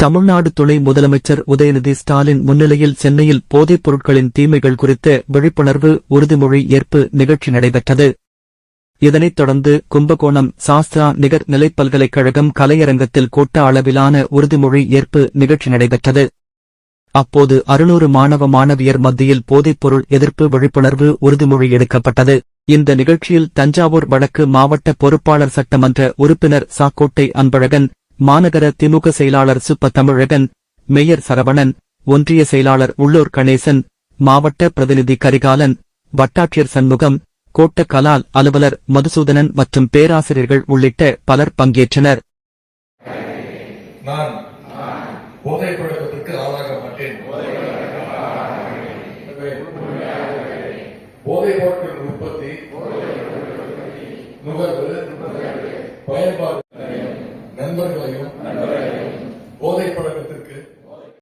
தமிழ்நாடு துணை முதலமைச்சர் உதயநிதி ஸ்டாலின் முன்னிலையில் சென்னையில் போதைப் பொருட்களின் தீமைகள் குறித்த விழிப்புணர்வு உறுதிமொழி ஏற்பு நிகழ்ச்சி நடைபெற்றது. இதனைத் தொடர்ந்து கும்பகோணம் சாஸ்திரா நிகர் நிலைப் பல்கலைக்கழகம் கலையரங்கத்தில் கூட்ட அளவிலான உறுதிமொழி ஏற்பு நிகழ்ச்சி நடைபெற்றது. அப்போது அறுநூறு மாணவ மாணவியர் மத்தியில் போதைப்பொருள் எதிர்ப்பு விழிப்புணர்வு உறுதிமொழி எடுக்கப்பட்டது. இந்த நிகழ்ச்சியில் தஞ்சாவூர் வடக்கு மாவட்ட பொறுப்பாளர் சட்டமன்ற உறுப்பினர் சாக்கோட்டை அன்பழகன் மாநகர திமுக செயலாளர் சுப்ப தமிழகன் மேயர் சரவணன் ஒன்றிய செயலாளர் உள்ளூர் கணேசன் மாவட்ட பிரதிநிதி கரிகாலன் வட்டாட்சியர் சண்முகம் கோட்ட கலால் அலுவலர் மதுசூதனன் மற்றும் பேராசிரியர்கள் உள்ளிட்ட பலர் பங்கேற்றனர். நான் ஆளாக மாட்டேன். பொருட்கள் உற்பத்தி நுகர்வு ruega, o de